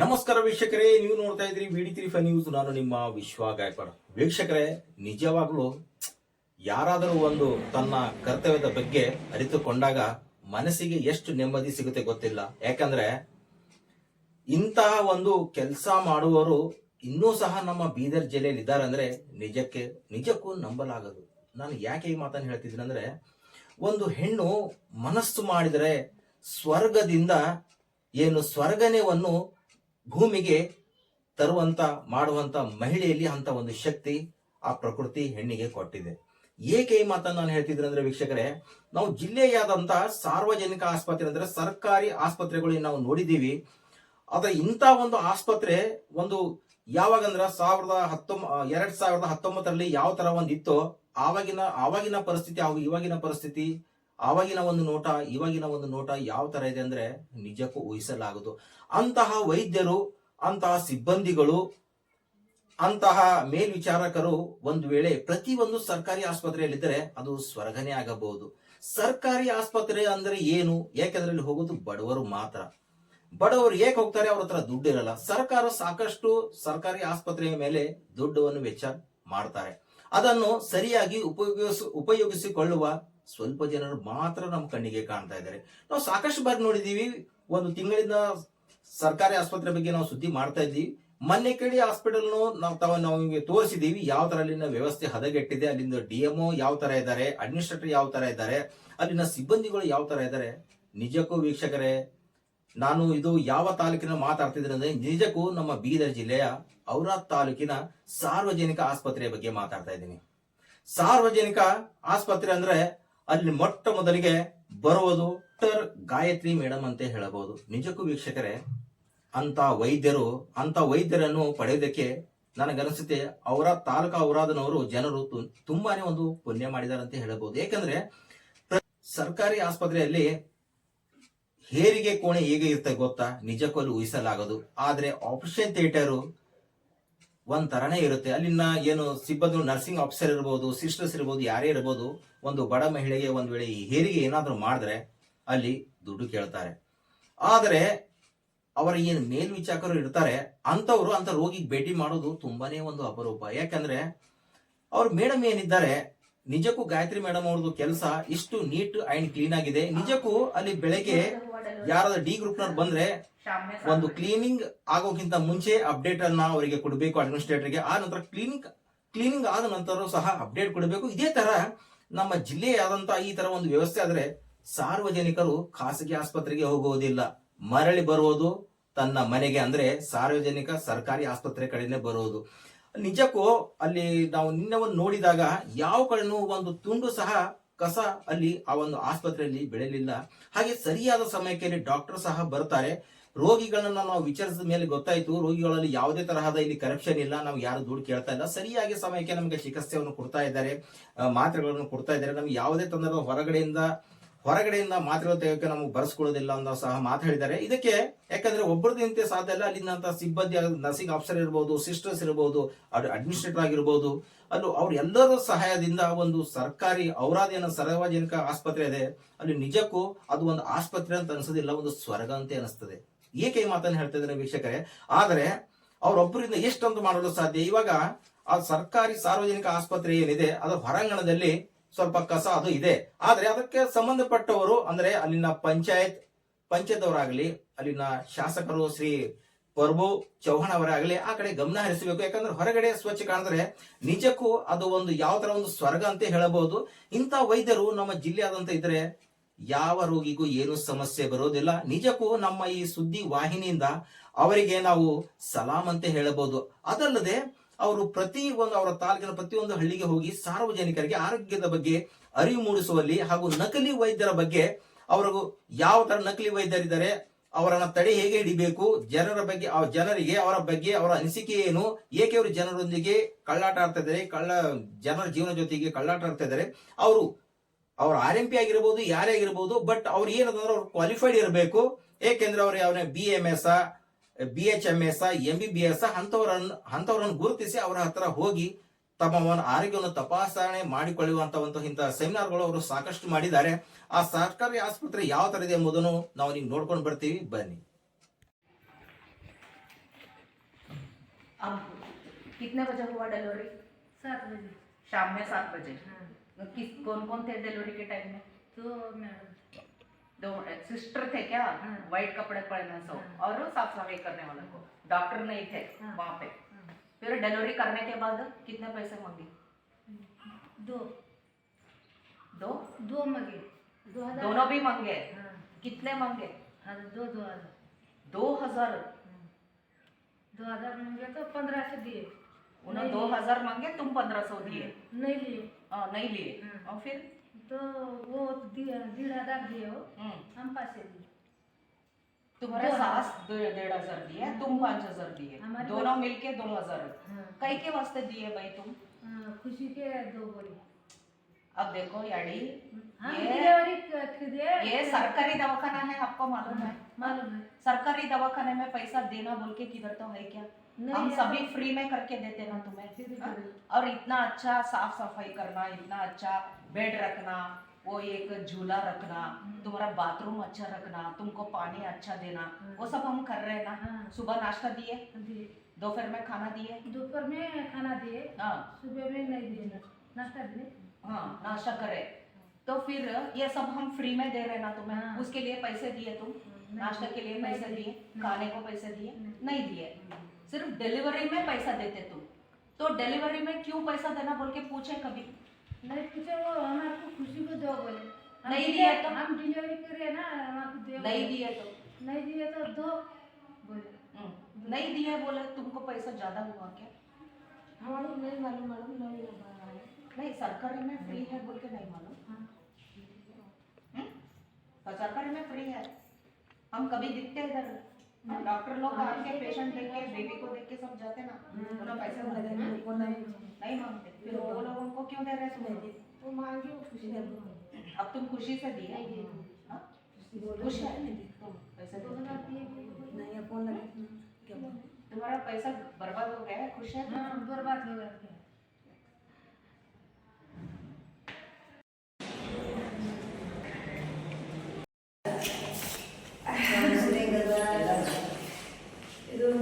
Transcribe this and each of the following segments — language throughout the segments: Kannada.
ನಮಸ್ಕಾರ ವೀಕ್ಷಕರೇ, ನೀವು ನೋಡ್ತಾ ಇದ್ರಿ ವಿಡಿ ತ್ರೀ ಫೈವ್ ನ್ಯೂಸ್ ನಾನು ನಿಮ್ಮ ವಿಶ್ವ ಗಾಯಕ್ವಾಡ್. ವೀಕ್ಷಕರೇ, ನಿಜವಾಗ್ಲೂ ಯಾರಾದರೂ ಒಂದು ತನ್ನ ಕರ್ತವ್ಯದ ಬಗ್ಗೆ ಅರಿತುಕೊಂಡಾಗ ಮನಸ್ಸಿಗೆ ಎಷ್ಟು ನೆಮ್ಮದಿ ಸಿಗುತ್ತೆ ಗೊತ್ತಿಲ್ಲ. ಯಾಕಂದ್ರೆ ಇಂತಹ ಒಂದು ಕೆಲಸ ಮಾಡುವವರು ಇನ್ನೂ ಸಹ ನಮ್ಮ ಬೀದರ್ ಜಿಲ್ಲೆಯಲ್ಲಿ ಇದ್ದಾರೆ ಅಂದ್ರೆ ನಿಜಕ್ಕೆ, ನಿಜಕ್ಕೂ ನಂಬಲಾಗದು. ನಾನು ಯಾಕೆ ಈ ಮಾತನ್ನು ಹೇಳ್ತಿದ್ದೀನಿ ಅಂದ್ರೆ, ಒಂದು ಹೆಣ್ಣು ಮನಸ್ಸು ಮಾಡಿದರೆ ಸ್ವರ್ಗದಿಂದ ಏನು ಸ್ವರ್ಗನೆಯನ್ನು ಭೂಮಿಗೆ ತರುವಂತ, ಮಾಡುವಂತ ಮಹಿಳೆಯಲ್ಲಿ ಅಂತ ಒಂದು ಶಕ್ತಿ ಆ ಪ್ರಕೃತಿ ಹೆಣ್ಣಿಗೆ ಕೊಟ್ಟಿದೆ. ಏಕೆ ಈ ಮಾತನ್ನು ನಾನು ಹೇಳ್ತಿದ್ರೆ ಅಂದ್ರೆ ವೀಕ್ಷಕರೇ, ನಾವು ಜಿಲ್ಲೆಯಾದಂತ ಸಾರ್ವಜನಿಕ ಆಸ್ಪತ್ರೆ ಅಂದ್ರೆ ಸರ್ಕಾರಿ ಆಸ್ಪತ್ರೆಗಳು ನಾವು ನೋಡಿದೀವಿ ಆದ್ರೆ ಇಂಥ ಒಂದು ಆಸ್ಪತ್ರೆ ಒಂದು ಯಾವಾಗಂದ್ರ ಸಾವಿರದ ಹತ್ತೊಂಬ ಎರಡ್ ಸಾವಿರದ ಹತ್ತೊಂಬತ್ತರಲ್ಲಿ ಯಾವ ತರ ಒಂದು ಇತ್ತೋ, ಆವಾಗಿನ ಆವಾಗಿನ ಪರಿಸ್ಥಿತಿ ಹಾಗೂ ಇವಾಗಿನ ಪರಿಸ್ಥಿತಿ ಆವಾಗಿನ ಒಂದು ನೋಟ, ಇವಾಗಿನ ಒಂದು ನೋಟ ಯಾವ ತರ ಇದೆ ಅಂದ್ರೆ ನಿಜಕ್ಕೂ ಊಹಿಸಲಾಗದು. ಅಂತಹ ವೈದ್ಯರು, ಅಂತಹ ಸಿಬ್ಬಂದಿಗಳು, ಅಂತಹ ಮೇಲ್ವಿಚಾರಕರು ಒಂದು ವೇಳೆ ಪ್ರತಿ ಒಂದು ಸರ್ಕಾರಿ ಆಸ್ಪತ್ರೆಯಲ್ಲಿದ್ದರೆ ಅದು ಸ್ವರ್ಗನೇ ಆಗಬಹುದು. ಸರ್ಕಾರಿ ಆಸ್ಪತ್ರೆ ಅಂದ್ರೆ ಏನು? ಯಾಕೆಂದ್ರೆ ಅದರಲ್ಲಿ ಹೋಗೋದು ಬಡವರು ಮಾತ್ರ. ಬಡವರು ಏಕೆ ಹೋಗ್ತಾರೆ ಅವ್ರ ಹತ್ರ ದುಡ್ಡು ಇರಲ್ಲ. ಸರ್ಕಾರ ಸಾಕಷ್ಟು ಸರ್ಕಾರಿ ಆಸ್ಪತ್ರೆಯ ಮೇಲೆ ದುಡ್ಡನ್ನು ವೆಚ್ಚ ಮಾಡ್ತಾರೆ. ಅದನ್ನು ಸರಿಯಾಗಿ ಉಪಯೋಗಿಸ, ಉಪಯೋಗಿಸಿಕೊಳ್ಳುವ ಸ್ವಲ್ಪ ಜನರು ಮಾತ್ರ ನಮ್ಮ ಕಣ್ಣಿಗೆ ಕಾಣ್ತಾ ಇದ್ದಾರೆ. ನಾವು ಸಾಕಷ್ಟು ಬಾರಿ ನೋಡಿದೀವಿ. ಒಂದು ತಿಂಗಳಿಂದ ಸರ್ಕಾರಿ ಆಸ್ಪತ್ರೆ ಬಗ್ಗೆ ನಾವು ಸುದ್ದಿ ಮಾಡ್ತಾ ಇದ್ದೀವಿ ಮೊನ್ನೆ ಕೇಳಿ ಹಾಸ್ಪಿಟಲ್ ನಾವು ತಾವ ತೋರಿಸಿದೀವಿ. ಯಾವ ತರ ಅಲ್ಲಿನ ವ್ಯವಸ್ಥೆ ಹದಗೆಟ್ಟಿದೆ, ಅಲ್ಲಿಂದ ಡಿ ಎಮ್ಒ ಯಾವ ತರ ಇದ್ದಾರೆ, ಅಡ್ಮಿನಿಸ್ಟ್ರೇಟರ್ ಯಾವ ತರ ಇದ್ದಾರೆ, ಅಲ್ಲಿನ ಸಿಬ್ಬಂದಿಗಳು ಯಾವ ತರ ಇದ್ದಾರೆ. ನಿಜಕ್ಕೂ ವೀಕ್ಷಕರೇ, ನಾನು ಇದು ಯಾವ ತಾಲೂಕಿನ ಮಾತಾಡ್ತಿದ್ದೀನಿ ಅಂದ್ರೆ ನಿಜಕ್ಕೂ ನಮ್ಮ ಬೀದರ್ ಜಿಲ್ಲೆಯ ಔರಾದ್ ತಾಲೂಕಿನ ಸಾರ್ವಜನಿಕ ಆಸ್ಪತ್ರೆಯ ಬಗ್ಗೆ ಮಾತಾಡ್ತಾ ಇದ್ದೀನಿ. ಸಾರ್ವಜನಿಕ ಆಸ್ಪತ್ರೆ ಅಂದ್ರೆ ಅಲ್ಲಿ ಮೊಟ್ಟ ಮೊದಲಿಗೆ ಬರುವುದು ಡಾಕ್ಟರ್ ಗಾಯತ್ರಿ ಮೇಡಮ್ ಅಂತ ಹೇಳಬಹುದು. ನಿಜಕ್ಕೂ ವೀಕ್ಷಕರೇ ಅಂತ ವೈದ್ಯರು ಅಂತ ವೈದ್ಯರನ್ನು ಪಡೆಯೋದಕ್ಕೆ ನನಗನಿಸುತ್ತೆ ಅವರ ತಾಲೂಕಾ ಔರಾದನವರು ಜನರು ತುಂಬಾನೇ ಒಂದು ಪುಣ್ಯ ಮಾಡಿದ್ದಾರೆ ಅಂತ ಹೇಳಬಹುದು. ಯಾಕಂದ್ರೆ ಸರ್ಕಾರಿ ಆಸ್ಪತ್ರೆಯಲ್ಲಿ ಹೇರಿಗೆ ಕೋಣೆ ಹೇಗೆ ಇರುತ್ತೆ ಗೊತ್ತಾ? ನಿಜಕ್ಕೂ ಊಹಿಸಲಾಗದು. ಆದ್ರೆ ಆಪರೇಷನ್ ಥಿಯೇಟರ್ ಒಂದ್ ತರನೇ ಇರುತ್ತೆ. ಅಲ್ಲಿನ ಏನು ಸಿಬ್ಬಂದಿ ನರ್ಸಿಂಗ್ ಆಫೀಸರ್ ಇರ್ಬೋದು, ಸಿಸ್ಟರ್ಸ್ ಇರ್ಬೋದು, ಯಾರೇ ಇರ್ಬೋದು, ಒಂದು ಬಡ ಮಹಿಳೆಗೆ ಒಂದ್ ವೇಳೆ ಈ ಹೇರಿಗೆ ಏನಾದರೂ ಮಾಡಿದ್ರೆ ಅಲ್ಲಿ ದುಡ್ಡು ಕೇಳ್ತಾರೆ. ಆದರೆ ಅವರ ಏನು ಮೇಲ್ವಿಚಾರಕರು ಇರ್ತಾರೆ ಅಂತವರು ಅಂತ ರೋಗಿಗೆ ಭೇಟಿ ಮಾಡೋದು ತುಂಬಾನೇ ಒಂದು ಅಪರೂಪ. ಯಾಕಂದ್ರೆ ಅವ್ರ ಮೇಡಮ್ ಏನಿದ್ದಾರೆ, ನಿಜಕ್ಕೂ ಗಾಯತ್ರಿ ಮೇಡಮ್ ಅವ್ರದ್ದು ಕೆಲಸ ಇಷ್ಟು ನೀಟ್ ಅಂಡ್ ಕ್ಲೀನ್ ಆಗಿದೆ. ನಿಜಕ್ಕೂ ಅಲ್ಲಿ ಬೆಳಗ್ಗೆ ಯಾರಾದ್ರೂ ಡಿ ಗ್ರೂಪ್ನವ್ರು ಬಂದ್ರೆ ಒಂದು ಕ್ಲೀನಿಂಗ್ ಆಗೋಕ್ಕಿಂತ ಮುಂಚೆ ಅಪ್ಡೇಟ್ ಅನ್ನ ಅವರಿಗೆ ಕೊಡಬೇಕು ಅಡ್ಮಿನಿಸ್ಟ್ರೇಟರ್ಗೆ ಆ ನಂತರ ಕ್ಲೀನಿಂಗ್ ಕ್ಲೀನಿಂಗ್ ಆದ ನಂತರ ಸಹ ಅಪ್ಡೇಟ್ ಕೊಡಬೇಕು. ಇದೇ ತರ ನಮ್ಮ ಜಿಲ್ಲೆಯಾದಂತ ಈ ತರ ಒಂದು ವ್ಯವಸ್ಥೆ ಆದ್ರೆ ಸಾರ್ವಜನಿಕರು ಖಾಸಗಿ ಆಸ್ಪತ್ರೆಗೆ ಹೋಗುವುದಿಲ್ಲ. ಮರಳಿ ಬರುವುದು ತನ್ನ ಮನೆಗೆ ಅಂದ್ರೆ ಸಾರ್ವಜನಿಕ ಸರ್ಕಾರಿ ಆಸ್ಪತ್ರೆ ಕಡೆನೆ ಬರುವುದು. ನಿಜಕ್ಕೂ ಅಲ್ಲಿ ನಾವು ನಿನ್ನೆ ಒಂದು ನೋಡಿದಾಗ ಯಾವ ಕಡೆನೂ ಒಂದು ತುಂಡು ಸಹ ಕಸ ಅಲ್ಲಿ ಆ ಒಂದು ಆಸ್ಪತ್ರೆಯಲ್ಲಿ ಬೆಳೆಯಲಿಲ್ಲ. ಹಾಗೆ ಸರಿಯಾದ ಸಮಯಕ್ಕೆ ಡಾಕ್ಟರ್ ಸಹ ಬರ್ತಾರೆ ರೋಗಿಗಳನ್ನ ನಾವು ವಿಚಾರಿಸಿದ ಮೇಲೆ ಗೊತ್ತಾಯ್ತು. ರೋಗಿಗಳಲ್ಲಿ ಯಾವುದೇ ತರಹದ ಇಲ್ಲಿ ಕರಪ್ಷನ್ ಇಲ್ಲ. ನಾವು ಯಾರು ದುಡ್ಡು ಕೇಳ್ತಾ ಇಲ್ಲ. ಸರಿಯಾಗಿ ಸಮಯಕ್ಕೆ ನಮಗೆ ಚಿಕಿತ್ಸೆಯನ್ನು ಕೊಡ್ತಾ ಇದ್ದಾರೆ. ಮಾತ್ರೆಗಳನ್ನು ಕೊಡ್ತಾ ಇದ್ದಾರೆ. ನಮ್ಗೆ ಯಾವುದೇ ತೊಂದರೆ ಹೊರಗಡೆಯಿಂದ ಹೊರಗಡೆಯಿಂದ ಮಾತ್ರೆಗಳು ತೆಗೆಯೋಕೆ ನಮಗೆ ಬರ್ಸ್ಕೊಳ್ಳೋದಿಲ್ಲ ಅಂತ ಸಹ ಮಾತಾಡಿದ್ದಾರೆ. ಇದಕ್ಕೆ ಯಾಕಂದ್ರೆ ಒಬ್ಬರದಿಂತೆ ಸಾಧ್ಯ ಇಲ್ಲ. ಅಲ್ಲಿಂದ ಸಿಬ್ಬಂದಿ ನರ್ಸಿಂಗ್ ಆಫೀಸರ್ ಇರ್ಬೋದು ಸಿಸ್ಟರ್ಸ್ ಇರಬಹುದು ಅಡ್ಮಿನಿಸ್ಟ್ರೇಟರ್ ಆಗಿರ್ಬೋದು. ಅಲ್ಲೂ ಅವ್ರ ಎಲ್ಲರ ಸಹಾಯದಿಂದ ಒಂದು ಸರ್ಕಾರಿ ಔರಾದಿನ ಸಾರ್ವಜನಿಕ ಆಸ್ಪತ್ರೆ ಇದೆ. ಅಲ್ಲಿ ನಿಜಕ್ಕೂ ಅದು ಒಂದು ಆಸ್ಪತ್ರೆ ಅಂತ ಅನ್ಸೋದಿಲ್ಲ. ಒಂದು ಸ್ವರ್ಗ ಅಂತ ಅನಿಸ್ತದೆ. ಏಕೆ ಈ ಮಾತನ್ನು ಹೇಳ್ತಾ ಇದ್ದಾರೆ ವೀಕ್ಷಕರೇ? ಆದರೆ ಅವರೊಬ್ಬರಿಂದ ಎಷ್ಟೊಂದು ಮಾಡಲು ಸಾಧ್ಯ? ಇವಾಗ ಆ ಸರ್ಕಾರಿ ಸಾರ್ವಜನಿಕ ಆಸ್ಪತ್ರೆ ಏನಿದೆ, ಅದು ಹೊರಾಂಗಣದಲ್ಲಿ ಸ್ವಲ್ಪ ಕಸ ಅದು ಇದೆ. ಆದರೆ ಅದಕ್ಕೆ ಸಂಬಂಧಪಟ್ಟವರು, ಅಂದ್ರೆ ಅಲ್ಲಿನ ಪಂಚಾಯತ್ ಪಂಚಾಯತ್ ಅವರಾಗ್ಲಿ ಅಲ್ಲಿನ ಶಾಸಕರು ಶ್ರೀ ಪ್ರಭು ಚೌಹಾಣ್ ಅವರಾಗ್ಲಿ, ಆ ಕಡೆ ಗಮನ ಹರಿಸಬೇಕು. ಯಾಕಂದ್ರೆ ಹೊರಗಡೆ ಸ್ವಚ್ಛ ಕಾಣಿದ್ರೆ ನಿಜಕ್ಕೂ ಅದು ಒಂದು ಯಾವ ಒಂದು ಸ್ವರ್ಗ ಅಂತ ಹೇಳಬಹುದು. ಇಂಥ ವೈದ್ಯರು ನಮ್ಮ ಜಿಲ್ಲೆಯಾದಂತ ಇದ್ರೆ ಯಾವ ರೋಗಿಗೂ ಏನು ಸಮಸ್ಯೆ ಬರೋದಿಲ್ಲ. ನಿಜಕ್ಕೂ ನಮ್ಮ ಈ ಸುದ್ದಿ ವಾಹಿನಿಯಿಂದ ಅವರಿಗೆ ನಾವು ಸಲಾಂ ಅಂತ ಹೇಳಬಹುದು. ಅದಲ್ಲದೆ ಅವರು ಪ್ರತಿ ಒಂದು ಅವರ ತಾಲೂಕಿನ ಪ್ರತಿಯೊಂದು ಹಳ್ಳಿಗೆ ಹೋಗಿ ಸಾರ್ವಜನಿಕರಿಗೆ ಆರೋಗ್ಯದ ಬಗ್ಗೆ ಅರಿವು ಮೂಡಿಸುವಲ್ಲಿ ಹಾಗೂ ನಕಲಿ ವೈದ್ಯರ ಬಗ್ಗೆ ಅವರು ಯಾವ ತರ ನಕಲಿ ವೈದ್ಯರಿದ್ದಾರೆ, ಅವರನ್ನ ತಡೆ ಹೇಗೆ ಹಿಡಿಬೇಕು, ಜನರ ಬಗ್ಗೆ ಜನರಿಗೆ ಅವರ ಬಗ್ಗೆ ಅವರ ಅನಿಸಿಕೆ ಏನು, ಏಕೆ ಅವರು ಜನರೊಂದಿಗೆ ಕಳ್ಳಾಟ ಆಡ್ತಾ ಇದ್ದಾರೆ, ಕಳ್ಳ ಜನರ ಜೀವನ ಜೊತೆಗೆ ಕಳ್ಳಾಟ ಆಡ್ತಾ ಇದ್ದಾರೆ, ಅವರು ಅವ್ರ ಆರ್ ಎಂ ಪಿ ಆಗಿರ್ಬೋದು ಯಾರೇ ಆಗಿರ್ಬೋದು ಬಟ್ ಅವ್ರು ಏನಂದ್ರೆ ಅವ್ರು ಕ್ವಾಲಿಫೈಡ್ ಇರಬೇಕು ಏಕೆಂದ್ರೆ ಅವ್ರು ಯಾವ B M S B H M S M B B S ಅಂತವರನ್ನು ಅಂತವರನ್ನು ಗುರುತಿಸಿ ಅವರ ಹತ್ರ ಹೋಗಿ ತಮ್ಮ ಒಂದು ಆರೋಗ್ಯವನ್ನು ತಪಾಸಣೆ ಮಾಡಿಕೊಳ್ಳುವಂತ ಒಂದು ಇಂತಹ ಸೆಮಿನಾರ್ಗಳು ಅವರು ಸಾಕಷ್ಟು ಮಾಡಿದ್ದಾರೆ ಆ ಸರ್ಕಾರಿ ಆಸ್ಪತ್ರೆ ಯಾವ ತರ ಇದೆ ಎಂಬುದನ್ನು ನಾವು ನಿಮ್ಗೆ ನೋಡ್ಕೊಂಡು ಬರ್ತೀವಿ ಬನ್ನಿ अब कितने बजे हुआ डिलीवरी सात बजे शाम में सात बजे हाँ किस कौन कौन थे डिलीवरी के टाइम में तो मैडम दो सिस्टर थे क्या? हाँ। वाइट कपड़े पहनने सो हाँ। और साफ़ सफ़ाई करने वाले को डॉक्टर नहीं थे हाँ। वहाँ पे हाँ। फिर डिलीवरी करने के बाद कितने पैसे मांगे? दो. दो? दो मगे. दो हज़ार. दोनों भी मांगे. हाँ. कितने मांगे? हाँ, दो दो हज़ार. दो हज़ार. हाँ। दो हज़ार मांगे तो पंद्रह से दिए. उन्होंने दो हज़ार मांगे तुम पंद्रह सौ दिए। नहीं लिए। हाँ, नहीं लिए। हाँ। और फिर? तो वो दिए डेढ़ हज़ार दिए हो। हम्म, हम पास से दिए। तुम्हारे सास डेढ़ हज़ार दिए तुम पाँच हज़ार दिए। दोनों मिलके दो हज़ार। हाँ कई के वास्ते दिए भाई तुम? हाँ, खुशी के दो बोरी। अब देखो याडी ये- दिए ये सरकारी दवाखाना है आपको मालूम है मालूम है। सरकारी दवाखाने में पैसा देना बोल के किधर तो है क्या? हम सभी फ्री में करके देते ना तुम्हें हाँ? और इतना अच्छा साफ़ सफ़ाई करना इतना अच्छा बेड रखना वो एक झूला रखना तुम्हारा बाथरूम अच्छा रखना तुमको पानी अच्छा देना वो सब हम कर रहे हैं ना। हाँ। सुबह नाश्ता दिए दोपहर में खाना दिए। दोपहर में खाना दिए हाँ। सुबह में नहीं दिए नाश्ता दिए। हाँ नाश्ता करे। तो फिर ये सब हम फ्री में दे रहे ना तुम्हें हाँ। उसके लिए पैसे दिए तुम नाश्ता के लिए पैसे दिए। खाने को पैसे दिए। नहीं दिए। सिर्फ़ डिलीवरी में पैसा देते तुम। तो डिलीवरी में क्यों पैसा देना? बोल के पूछे कभी। नहीं पूछे वो हमारे को खुशी को दो बोले। नहीं डिले- दिए तो? हम डिलीवरी करे ना हमारे को दो नहीं दिए तो। नहीं दिए तो दो बोले। हम्म, नहीं दिए बोले तुमको पैसा ज़्यादा हुआ क्या? हमारे नहीं मालूम मालूम नहीं नहीं सरकारी में फ्री है बोल के नहीं मालूम। हाँ। हम्म? तो सरकारी में फ्री है। हम कभी दिखते इधर। डॉक्टर लोग आके पेशेंट देख के बेबी को देख के सब जाते ना उन्हें पैसे मांगते। ना वो नहीं। नहीं मांगते। फिर वो लोगों को क्यों दे रहे तुम वो मांगे वो खुशी दो अब तुम खुशी से दिए। हाँ? खुश है। तुम पैसे नहीं फ़ोन लगे क्या तुम्हारा पैसा बर्बाद हो गया है? खुश है? हाँ बर्बाद हो गया।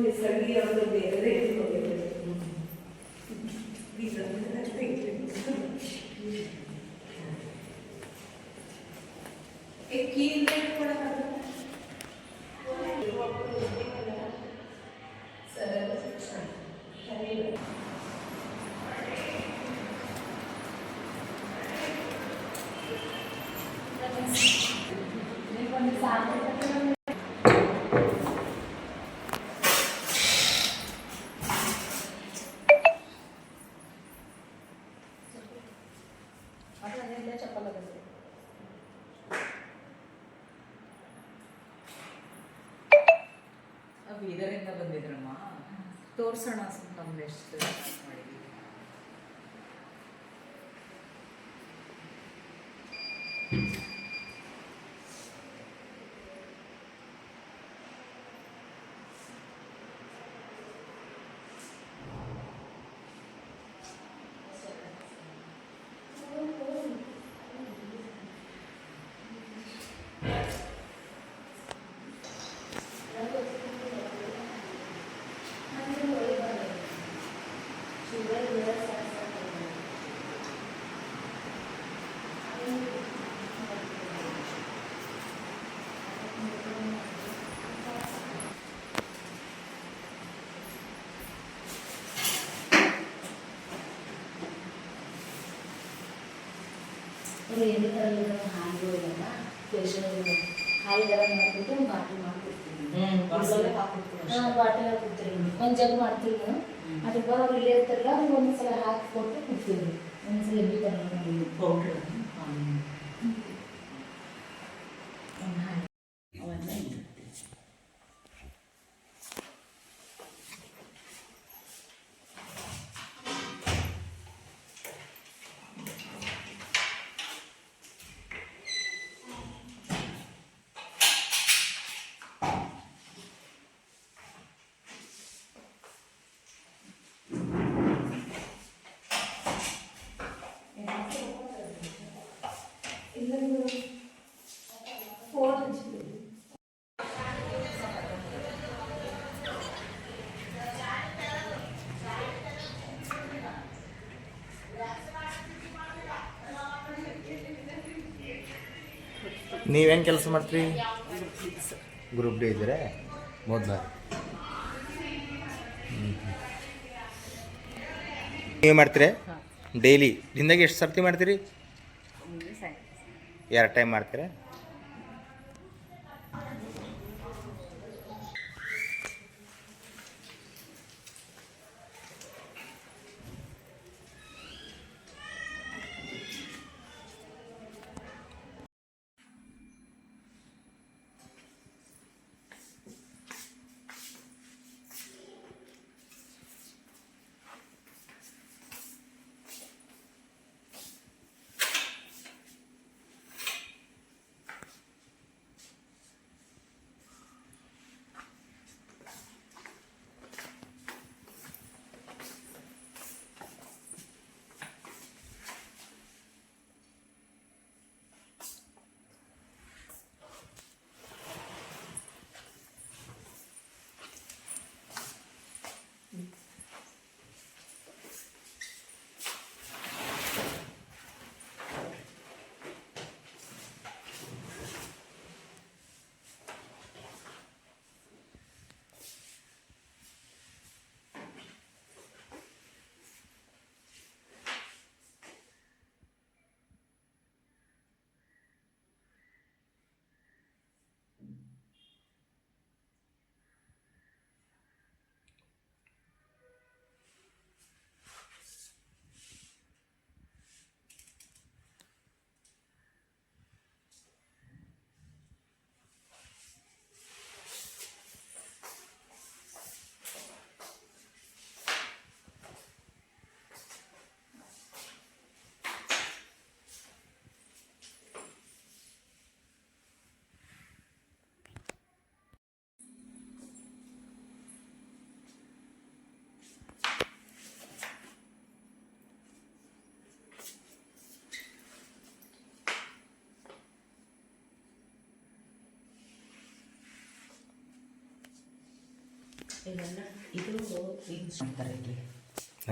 donde salía, donde regreso, donde ¿Quién por acá? ತೋರ್ಸೋಣ ನಮ್ದು ಎಷ್ಟು ಮಾಡಿದ್ವಿ. ಅವರು ಎಣ್ಣೆ ಥರ ಹಾಲು ಎಲ್ಲ ಫೇಶಿಯಲ್ ಹಾಲು ಗರಂ ಮಾಡಿಬಿಟ್ಟು ಬಾಟ್ಲ್ ಮಾಡ್ಕೊಡ್ತೀವಿ ಹಾಂ ಬಾಟಲ್ ಹಾಕ್ಕೊಡ್ತೀವಿ ಒಂದು ಜಗ್ ಮಾಡ್ತೀವಿ ನಾವು ಅದ್ರ ಬರೋರು ಇಲ್ಲೇ ಇರ್ತಾರಲ್ಲ ಅವ್ರಿಗೆ ಒಂದ್ಸಲ ಹಾಕಿ ಕೊಟ್ಟು ಕೊಡ್ತೀವಿ ಒಂದ್ಸಲ ಎಬ್ಬಿ ತರ ಪೌಡ್ರ್. ನೀವೇನು ಕೆಲಸ ಮಾಡ್ತೀರಿ? ಗ್ರೂಪ್ ಡೇ ಇದ್ದೀರಾ? ಮೊದಲ. ನೀವು ಮಾಡ್ತೀರಿ? ಡೈಲಿ? ದಿನದಾಗ ಎಷ್ಟು ಸರ್ತಿ ಮಾಡ್ತೀರಿ? ಎರಡು ಟೈಮ್ ಮಾಡ್ತೀರಾ?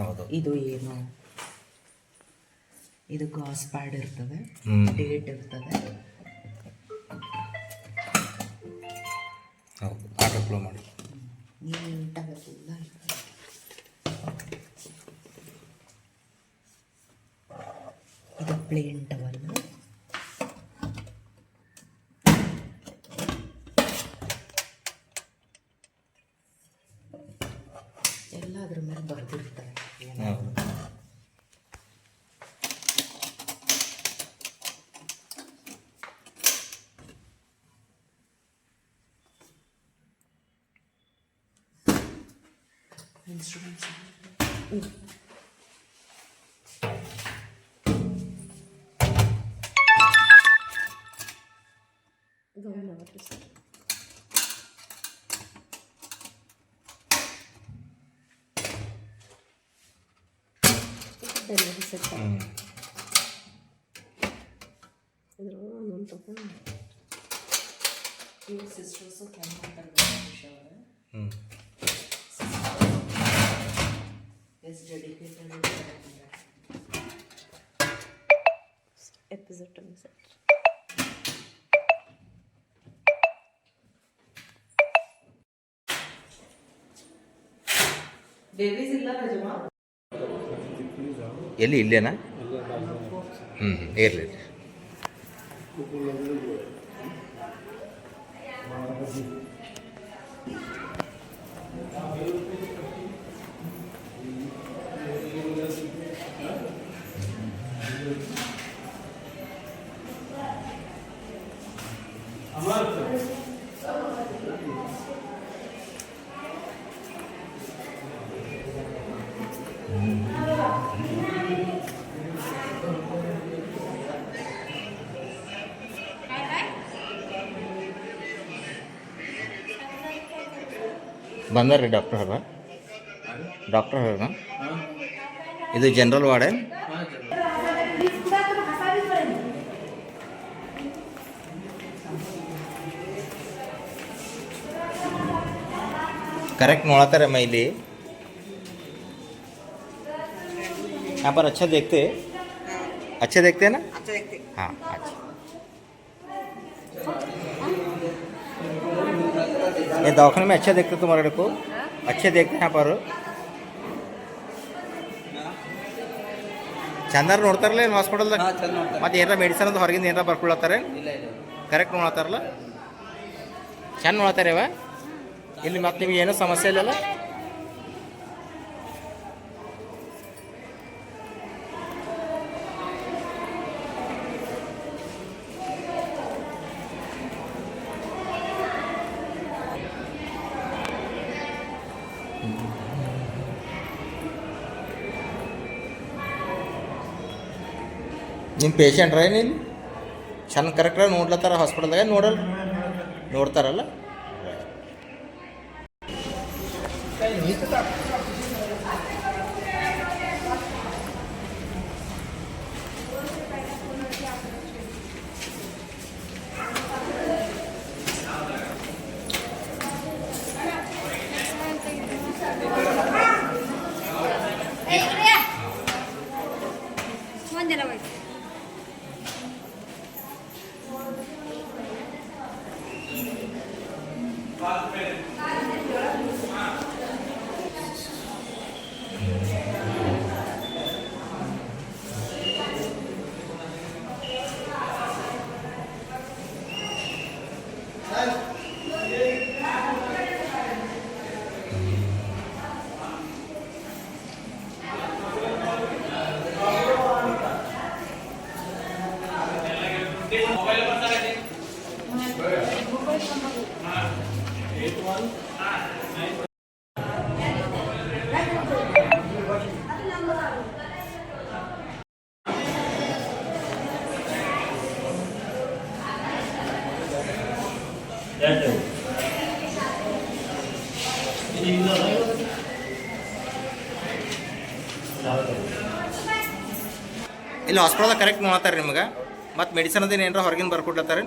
ಹೌದು. ಇದು ಏನು? ಇದು ಗಾಸ್ ಪ್ಯಾಡ್ ಇರ್ತದೆ. ಡೇಟ್ ಇರ್ತದೆ. ಹೌದು ಆಟೋ ಮಾಡಿ. ಇದು plain towel penso, penso. Uh. Dove andava questo? Bello questa qua. Mm. No, non tocca. Io se sono soltanto per non lasciare. Is dedicated episode to Episode it. Babies ಇಲ್ಲ ರಜಮಾ ಎಲ್ಲಿ ಇಲ್ಲೇನಾ ಹ್ಞೂ ಇರಲಿ ಬಂದಾರ್ರಿ ಡಾಕ್ಟರ್ ಹರ ಡಾಕ್ಟರ್ ಹರ ಇದು ಜನರಲ್ ವಾರ್ಡೆ करेक्ट नोड़ाता रहे मैली यहाँ पर अच्छा देखते अच्छे देखते हैं ना अच्छा देखते हाँ ये दवाखाने में अच्छा देखते तुम्हारे को अच्छे देखते हैं यहाँ पर ಚಂದಾರ ನೋಡ್ತಾರಲ್ಲ ಏನು ಹಾಸ್ಪಿಟಲ್ದಾಗ ಹಾಂ ಚಂದ ನೋಡ್ತಾರೆ ಮತ್ತೆ ಏನಾರ ಮೆಡಿಸನ್ ಅಂತ ಹೊರಗಿಂದ ಏನಾರ ಬರ್ಕೊಳತ್ತಾರೆ ಇಲ್ಲ ಇಲ್ಲ ಕರೆಕ್ಟ್ ನೋಡತ್ತಾರಲ್ಲ ಚಂದ ನೋಡತ್ತಾರೆ ಇವ ಇಲ್ಲಿ ಮತ್ತೆ ನಿಮ್ಗೆ ಏನೂ ಸಮಸ್ಯೆ ಇಲ್ಲಲ್ಲ ನಿಮ್ಮ ಪೇಷಂಟ್ರ ನೀನು? ಚಂದ ಕರೆಕ್ಟಾಗಿ ನೋಡ್ಲತ್ತಾರ ಹಾಸ್ಪಿಟಲ್ದಾಗ ನೋಡಲ್ಲ ನೋಡ್ತಾರಲ್ಲ? ಇಲ್ಲಿ ಹಾಸ್ಪಿಟಲ್ದಾಗ ಕರೆಕ್ಟ್ ನೋಡ್ತಾರೆ ನಿಮ್ಗೆ. ಮತ್ತು ಮೆಡಿಸನ್ ಅದೇನು ಏನಾರ ಹೊರಗಿಂದ ಬರ್ಕೊಡ್ಲತ್ತಾರೆ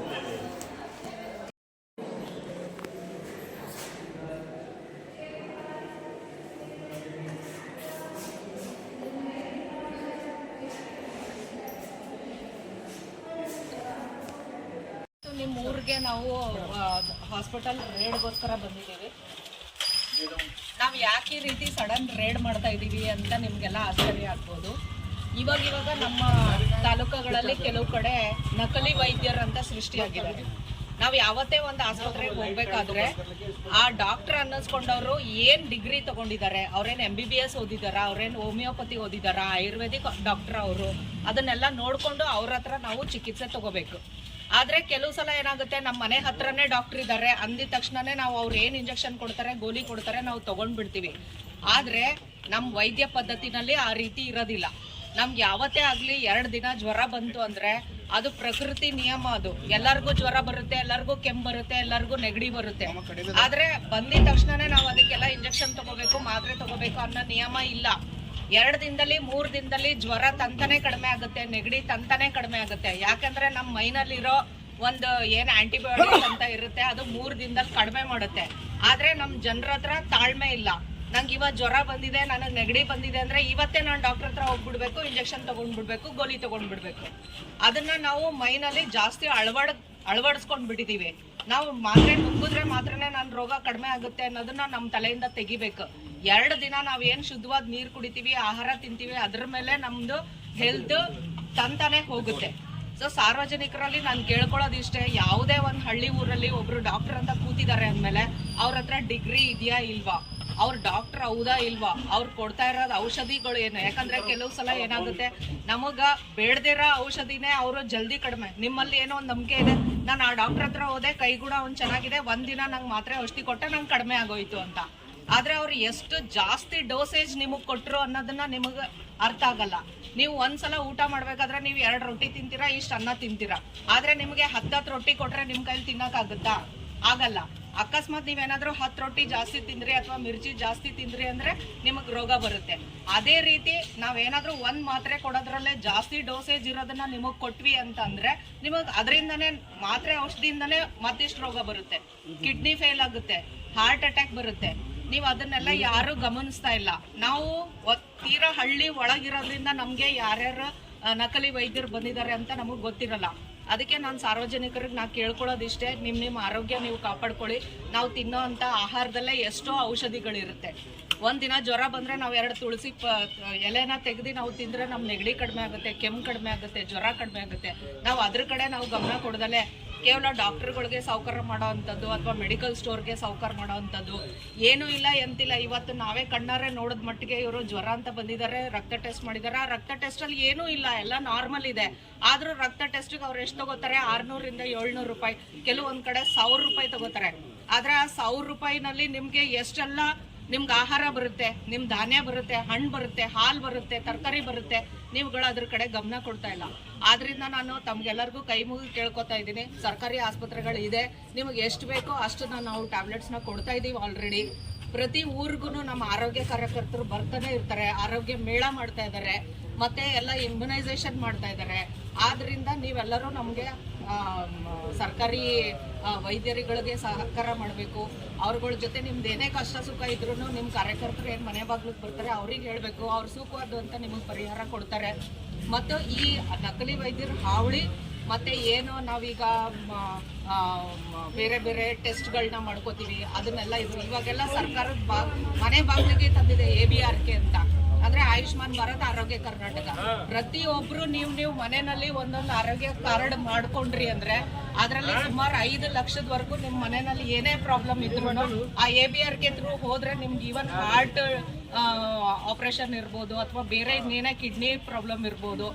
ನಿಮ್ಮ ಊರಿಗೆ ನಾವು ಹಾಸ್ಪಿಟಲ್ ರೇಡ್ಗೋಸ್ಕರ ಬಂದಿದ್ದೀವಿ. ನಾವು ಯಾಕೆ ಈ ರೀತಿ ಸಡನ್ ರೇಡ್ ಮಾಡ್ತಾ ಇದ್ದೀವಿ ಅಂತ ನಿಮಗೆಲ್ಲ ಆಶ್ಚರ್ಯ ಆಗ್ಬೋದು. ಇವಾಗ ಇವಾಗ ನಮ್ಮ ತಾಲೂಕುಗಳಲ್ಲಿ ಕೆಲವು ಕಡೆ ನಕಲಿ ವೈದ್ಯರಂತ ಸೃಷ್ಟಿಯಾಗಿದ್ದಾರೆ. ನಾವು ಯಾವತ್ತೇ ಒಂದು ಆಸ್ಪತ್ರೆಗೆ ಹೋಗ್ಬೇಕಾದ್ರೆ ಆ ಡಾಕ್ಟರ್ ಅನ್ನಿಸ್ಕೊಂಡವರು ಏನ್ ಡಿಗ್ರಿ ತಗೊಂಡಿದ್ದಾರೆ, ಅವ್ರೇನು ಎಂ ಬಿ ಬಿ ಎಸ್ ಓದಿದಾರ ಅವ್ರೇನು ಹೋಮಿಯೋಪತಿ ಓದಿದಾರ ಆಯುರ್ವೇದಿಕ್ ಡಾಕ್ಟರ್ ಅವರು, ಅದನ್ನೆಲ್ಲ ನೋಡ್ಕೊಂಡು ಅವ್ರ ಹತ್ರ ನಾವು ಚಿಕಿತ್ಸೆ ತಗೋಬೇಕು. ಆದ್ರೆ ಕೆಲವು ಸಲ ಏನಾಗುತ್ತೆ ನಮ್ಮ ಮನೆ ಹತ್ರನೇ ಡಾಕ್ಟರ್ ಇದ್ದಾರೆ, ಅಂದಿದ ತಕ್ಷಣನೇ ನಾವು ಅವ್ರು ಏನ್ ಇಂಜೆಕ್ಷನ್ ಕೊಡ್ತಾರೆ, ಗೋಲಿ ಕೊಡ್ತಾರೆ, ನಾವು ತಗೊಂಡ್ಬಿಡ್ತೀವಿ. ಆದ್ರೆ ನಮ್ಮ ವೈದ್ಯ ಪದ್ಧತಿನಲ್ಲಿ ಆ ರೀತಿ ಇರೋದಿಲ್ಲ. ನಮ್ಗೆ ಯಾವತ್ತೇ ಆಗಲಿ ಎರಡು ದಿನ ಜ್ವರ ಬಂತು ಅಂದ್ರೆ ಅದು ಪ್ರಕೃತಿ ನಿಯಮ ಅದು. ಎಲ್ಲರಿಗೂ ಜ್ವರ ಬರುತ್ತೆ ಎಲ್ಲರಿಗೂ ಕೆಮ್ಮು ಬರುತ್ತೆ ಎಲ್ಲರಿಗೂ ನೆಗಡಿ ಬರುತ್ತೆ. ಆದರೆ ಬಂದಿದ ತಕ್ಷಣನೇ ನಾವು ಅದಕ್ಕೆಲ್ಲ ಇಂಜೆಕ್ಷನ್ ತಗೋಬೇಕು ಮಾತ್ರೆ ತಗೋಬೇಕು ಅನ್ನೋ ನಿಯಮ ಇಲ್ಲ. ಎರಡು ದಿನದಲ್ಲಿ ಮೂರು ದಿನದಲ್ಲಿ ಜ್ವರ ತಂತಾನೆ ಕಡಿಮೆ ಆಗುತ್ತೆ ನೆಗಡಿ ತಂತಾನೆ ಕಡಿಮೆ ಆಗುತ್ತೆ. ಯಾಕಂದ್ರೆ ನಮ್ಮ ಮೈನಲ್ಲಿರೋ ಒಂದು ಏನು ಆಂಟಿಬಯೋಟಿಕ್ ಅಂತ ಇರುತ್ತೆ ಅದು ಮೂರು ದಿನದಲ್ಲಿ ಕಡಿಮೆ ಮಾಡುತ್ತೆ. ಆದರೆ ನಮ್ಮ ಜನರ ಹತ್ರ ತಾಳ್ಮೆ ಇಲ್ಲ. ನಂಗೆ ಇವತ್ತು ಜ್ವರ ಬಂದಿದೆ, ನನಗೆ ನೆಗಡಿ ಬಂದಿದೆ ಅಂದರೆ ಇವತ್ತೇ ನಾನು ಡಾಕ್ಟರ್ ಹತ್ರ ಹೋಗ್ಬಿಡ್ಬೇಕು ಇಂಜೆಕ್ಷನ್ ತೊಗೊಂಡ್ಬಿಡ್ಬೇಕು, ಗೋಲಿ ತೊಗೊಂಡ್ಬಿಡ್ಬೇಕು. ಅದನ್ನು ನಾವು ಮೈನಲ್ಲಿ ಜಾಸ್ತಿ ಅಳವಡ್ ಅಳವಡಿಸ್ಕೊಂಡು ಬಿಟ್ಟಿದ್ದೀವಿ ನಾವು ಮಾತ್ರೆ ನುಂಗಿದ್ರೆ ಮಾತ್ರನೇ ನನ್ನ ರೋಗ ಕಡಿಮೆ ಆಗುತ್ತೆ ಅನ್ನೋದನ್ನ ನಮ್ಮ ತಲೆಯಿಂದ ತೆಗಿಬೇಕು. ಎರಡು ದಿನ ನಾವು ಏನು ಶುದ್ಧವಾದ ನೀರು ಕುಡಿತೀವಿ, ಆಹಾರ ತಿಂತೀವಿ, ಅದ್ರ ಮೇಲೆ ನಮ್ಮದು ಹೆಲ್ತ್ ತಂತಾನೆ ಹೋಗುತ್ತೆ. ಸೊ ಸಾರ್ವಜನಿಕರಲ್ಲಿ ನಾನು ಕೇಳ್ಕೊಳ್ಳೋದು ಇಷ್ಟೇ ಯಾವುದೇ ಒಂದು ಹಳ್ಳಿ ಊರಲ್ಲಿ ಒಬ್ರು ಡಾಕ್ಟರ್ ಅಂತ ಕೂತಿದ್ದಾರೆ ಅಂದಮೇಲೆ ಅವ್ರ ಹತ್ರ ಡಿಗ್ರಿ ಇದೆಯಾ ಇಲ್ವಾ? ಅವ್ರ ಡಾಕ್ಟರ್ ಹೌದಾ ಇಲ್ವಾ? ಅವ್ರು ಕೊಡ್ತಾ ಇರೋದು ಔಷಧಿಗಳು ಏನು? ಯಾಕಂದ್ರೆ ಕೆಲವು ಸಲ ಏನಾಗುತ್ತೆ, ನಮಗ ಬೇಡದಿರೋ ಔಷಧಿನೇ ಅವರು ಜಲ್ದಿ ಕಡಿಮೆ. ನಿಮ್ಮಲ್ಲಿ ಏನೋ ಒಂದು ನಂಬಿಕೆ ಇದೆ. ನಾನು ಆ ಡಾಕ್ಟರ್ ಹತ್ರ ಹೋದೆ, ಕೈಗುಣ ಒಂದ್ ಚೆನ್ನಾಗಿದೆ, ಒಂದ್ ದಿನ ನಂಗೆ ಮಾತ್ರೆ ಔಷಧಿ ಕೊಟ್ಟೆ, ನಂಗೆ ಕಡಿಮೆ ಆಗೋಯ್ತು ಅಂತ. ಆದ್ರೆ ಅವ್ರು ಎಷ್ಟು ಜಾಸ್ತಿ ಡೋಸೇಜ್ ನಿಮಗ್ ಕೊಟ್ಟರು ಅನ್ನೋದನ್ನ ನಿಮಗೆ ಅರ್ಥ ಆಗಲ್ಲ. ನೀವು ಒಂದ್ಸಲ ಊಟ ಮಾಡ್ಬೇಕಾದ್ರೆ ನೀವು ಎರಡು ರೊಟ್ಟಿ ತಿಂತೀರಾ, ಇಷ್ಟು ಅನ್ನ ತಿಂತೀರಾ. ಆದ್ರೆ ನಿಮಗೆ ಹತ್ತತ್ತು ರೊಟ್ಟಿ ಕೊಟ್ರೆ ನಿಮ್ ಕೈಲಿ ತಿನ್ನೋಕ್ಕಾಗುತ್ತಾ ಆಗಲ್ಲ. ಅಕಸ್ಮಾತ್ ನೀವೇನಾದ್ರೂ ಹತ್ತು ರೊಟ್ಟಿ ಜಾಸ್ತಿ ತಿಂದ್ರಿ ಅಥವಾ ಮಿರ್ಚಿ ಜಾಸ್ತಿ ತಿಂದ್ರಿ ಅಂದ್ರೆ ನಿಮಗೆ ರೋಗ ಬರುತ್ತೆ. ಅದೇ ರೀತಿ ನಾವೇನಾದ್ರೂ ಒಂದು ಮಾತ್ರೆ ಕೊಡೋದ್ರಲ್ಲೇ ಜಾಸ್ತಿ ಡೋಸೇಜ್ ಇರೋದನ್ನ ನಿಮಗೆ ಕೊಟ್ವಿ ಅಂತಂದ್ರೆ ನಿಮಗೆ ಅದರಿಂದನೇ ಮಾತ್ರೆ ಔಷಧಿಯಿಂದನೇ ಮತ್ತಿಷ್ಟು ರೋಗ ಬರುತ್ತೆ. ಕಿಡ್ನಿ ಫೇಲ್ ಆಗುತ್ತೆ, ಹಾರ್ಟ್ ಅಟ್ಯಾಕ್ ಬರುತ್ತೆ. ನೀವು ಅದನ್ನೆಲ್ಲ ಯಾರು ಗಮನಿಸ್ತಾ ಇಲ್ಲ. ನಾವು ತೀರಾ ಹಳ್ಳಿ ಒಳಗಿರೋದ್ರಿಂದ ನಮಗೆ ಯಾರ್ಯಾರು ನಕಲಿ ವೈದ್ಯರು ಬಂದಿದ್ದಾರೆ ಅಂತ ನಮಗೆ ಗೊತ್ತಿರಲ್ಲ. ಅದಕ್ಕೆ ನಾನು ಸಾರ್ವಜನಿಕರಿಗೆ ನಾ ಕೇಳ್ಕೊಳ್ಳೋದಿಷ್ಟೇ ನಿಮ್ಮ ನಿಮ್ಮ ಆರೋಗ್ಯ ನೀವು ಕಾಪಾಡ್ಕೊಳ್ಳಿ. ನಾವು ತಿನ್ನೋ ಅಂಥ ಆಹಾರದಲ್ಲೇ ಎಷ್ಟೋ ಔಷಧಿಗಳಿರುತ್ತೆ. ಒಂದಿನ ಜ್ವರ ಬಂದರೆ ನಾವು ಎರಡು ತುಳಸಿ ಪ, ಎಲೆನ ತೆಗೆದು ನಾವು ತಿಂದರೆ ನಮ್ಮ ನೆಗಡಿ ಕಡಿಮೆ ಆಗುತ್ತೆ, ಕೆಮ್ಮು ಕಡಿಮೆ ಆಗುತ್ತೆ, ಜ್ವರ ಕಡಿಮೆ ಆಗುತ್ತೆ. ನಾವು ಅದ್ರ ಕಡೆ ನಾವು ಗಮನ ಕೊಡ್ದಲೆ ಕೇವಲ ಡಾಕ್ಟರ್ಗಳಿಗೆ ಸೌಕರ್ಯ ಮಾಡೋ ಅಂಥದ್ದು ಅಥವಾ ಮೆಡಿಕಲ್ ಸ್ಟೋರ್ಗೆ ಸೌಕರ್ಯ ಮಾಡೋ ಅಂಥದ್ದು ಏನೂ ಇಲ್ಲ ಎಂತಿಲ್ಲ. ಇವತ್ತು ನಾವೇ ಕಣ್ಣಾರೆ ನೋಡಿದ ಮಟ್ಟಿಗೆ ಇವರು ಜ್ವರ ಅಂತ ಬಂದಿದ್ದಾರೆ, ರಕ್ತ ಟೆಸ್ಟ್ ಮಾಡಿದ್ದಾರೆ. ಆ ರಕ್ತ ಟೆಸ್ಟಲ್ಲಿ ಏನೂ ಇಲ್ಲ. ಎಲ್ಲ ನಾರ್ಮಲ್ ಇದೆ. ಆದರೂ ರಕ್ತ ಟೆಸ್ಟಿಗೆ ಅವ್ರು ಎಷ್ಟು ತಗೋತಾರೆ? ಆರುನೂರಿಂದ ಏಳ್ನೂರು ರೂಪಾಯಿ. ಕೆಲವೊಂದು ಕಡೆ ಸಾವಿರ ರೂಪಾಯಿ ತಗೋತಾರೆ. ಆದರೆ ಆ ಸಾವಿರ ರೂಪಾಯಿನಲ್ಲಿ ನಿಮಗೆ ಎಷ್ಟೆಲ್ಲ ನಿಮ್ಗೆ ಆಹಾರ ಬರುತ್ತೆ ನಿಮ್ಮ ಧಾನ್ಯ ಬರುತ್ತೆ, ಹಣ್ಣು ಬರುತ್ತೆ, ಹಾಲು ಬರುತ್ತೆ, ತರಕಾರಿ ಬರುತ್ತೆ, ನೀವುಗಳು ಅದ್ರ ಕಡೆ ಗಮನ ಕೊಡ್ತಾ ಇಲ್ಲ. ಆದ್ರಿಂದ ನಾನು ತಮ್ಗೆಲ್ಲರಿಗೂ ಕೈ ಮುಗಿ ಕೇಳ್ಕೊತಾ ಇದ್ದೀನಿ. ಸರ್ಕಾರಿ ಆಸ್ಪತ್ರೆಗಳು ಇದೆ ನಿಮಗೆ ಎಷ್ಟು ಬೇಕೋ ಅಷ್ಟನ್ನ ನಾವು ಟ್ಯಾಬ್ಲೆಟ್ಸ್ನ ಕೊಡ್ತಾ ಇದ್ದೀವಿ ಆಲ್ರೆಡಿ ಪ್ರತಿ ಊರಿಗೂ ನಮ್ಮ ಆರೋಗ್ಯ ಕಾರ್ಯಕರ್ತರು ಬರ್ತಾನೆ ಇರ್ತಾರೆ. ಆರೋಗ್ಯ ಮೇಳ ಮಾಡ್ತಾ ಇದ್ದಾರೆ. ಮತ್ತೆ ಎಲ್ಲ ಇಮ್ಯುನೈಸೇಷನ್ ಮಾಡ್ತಾ ಇದ್ದಾರೆ. ಆದ್ರಿಂದ ನೀವೆಲ್ಲರೂ ನಮಗೆ ಸರ್ಕಾರಿ ವೈದ್ಯರುಗಳಿಗೆ ಸಹಕಾರ ಮಾಡಬೇಕು. ಅವ್ರಗಳ ಜೊತೆ ನಿಮ್ದು ಏನೇ ಕಷ್ಟ ಸುಖ ಇದ್ರೂ ನಿಮ್ಮ ಕಾರ್ಯಕರ್ತರು ಏನು ಮನೆ ಬಾಗ್ಲಿಗೆ ಬರ್ತಾರೆ, ಅವ್ರಿಗೆ ಹೇಳಬೇಕು. ಅವ್ರು ಸುಖವಾದ್ದು ಅಂತ ನಿಮಗೆ ಪರಿಹಾರ ಕೊಡ್ತಾರೆ. ಮತ್ತು ಈ ನಕಲಿ ವೈದ್ಯರು ಹಾವಳಿ ಮತ್ತು ಏನು ನಾವೀಗ ಬೇರೆ ಬೇರೆ ಟೆಸ್ಟ್ಗಳನ್ನ ಮಾಡ್ಕೋತೀವಿ ಅದನ್ನೆಲ್ಲ ಇದು ಇವಾಗೆಲ್ಲ ಸರ್ಕಾರದ ಬಾ ಮನೆ ಬಾಗಿಲಿಗೆ ತಂದಿದೆ ಎ ಬಿ ಆರ್ ಕೆ ಅಂತ. ಅಂದರೆ ಆಯುಷ್ಮಾನ್ ಭಾರತ್ ಆರೋಗ್ಯ ಕರ್ನಾಟಕ. ಪ್ರತಿಯೊಬ್ಬರು ನೀವು ನೀವು ಮನೆಯಲ್ಲಿ ಒಂದೊಂದು ಆರೋಗ್ಯ ಕಾರ್ಡ್ ಮಾಡ್ಕೊಂಡ್ರಿ ಅಂದ್ರೆ ಅದರಲ್ಲಿ ಸುಮಾರು ಐದು ಲಕ್ಷದವರೆಗೂ ನಿಮ್ಮ ಮನೆಯಲ್ಲಿ ಏನೇ ಪ್ರಾಬ್ಲಮ್ ಇದ್ರು ಆ A B R K through ಹೋದ್ರೆ ನಿಮ್ಗೆ ಈವನ್ ಹಾರ್ಟ್ ಆಪರೇಷನ್ ಇರ್ಬೋದು ಅಥವಾ ಬೇರೆ ಇನ್ನೇನೇ ಕಿಡ್ನಿ ಪ್ರಾಬ್ಲಮ್ ಇರ್ಬೋದು,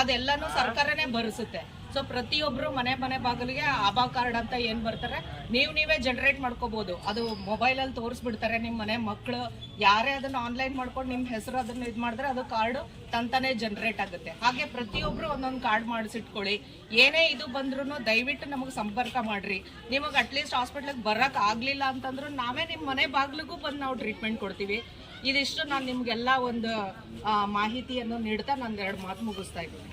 ಅದೆಲ್ಲನೂ ಸರ್ಕಾರನೇ ಭರಿಸುತ್ತೆ. ಸೊ ಪ್ರತಿಯೊಬ್ಬರು ಮನೆ ಮನೆ ಬಾಗಿಲಿಗೆ ಆಭಾ ಕಾರ್ಡ್ ಅಂತ ಏನು ಬರ್ತಾರೆ, ನೀವು ನೀವೇ ಜನರೇಟ್ ಮಾಡ್ಕೋಬಹುದು ಅದು ಮೊಬೈಲಲ್ಲಿ ತೋರಿಸ್ಬಿಡ್ತಾರೆ ನಿಮ್ಮ ಮನೆ ಮಕ್ಕಳು ಯಾರೇ ಅದನ್ನ ಆನ್ಲೈನ್ ಮಾಡ್ಕೊಂಡು ನಿಮ್ಮ ಹೆಸರು ಅದನ್ನು ಇದು ಮಾಡಿದ್ರೆ ಅದು ಕಾರ್ಡ್ ತಂತಾನೆ ಜನರೇಟ್ ಆಗುತ್ತೆ. ಹಾಗೆ ಪ್ರತಿಯೊಬ್ಬರು ಒಂದೊಂದು ಕಾರ್ಡ್ ಮಾಡಿಸಿಟ್ಕೊಳ್ಳಿ. ಏನೇ ಇದು ಬಂದ್ರೂ ದಯವಿಟ್ಟು ನಮಗೆ ಸಂಪರ್ಕ ಮಾಡಿರಿ. ನಿಮಗೆ ಅಟ್ಲೀಸ್ಟ್ ಹಾಸ್ಪಿಟ್ಲಿಗೆ ಬರಕ್ ಆಗಲಿಲ್ಲ ಅಂತಂದ್ರೂ ನಾವೇ ನಿಮ್ಮ ಮನೆ ಬಾಗಿಲಿಗೂ ಬಂದು ನಾವು ಟ್ರೀಟ್ಮೆಂಟ್ ಕೊಡ್ತೀವಿ. ಇದಿಷ್ಟು ನಾನು ನಿಮ್ಗೆಲ್ಲ ಒಂದು ಮಾಹಿತಿಯನ್ನು ನೀಡ್ತಾ ನಾನು ಎರಡು ಮಾತು ಮುಗಿಸ್ತಾ ಇದ್ದೀನಿ.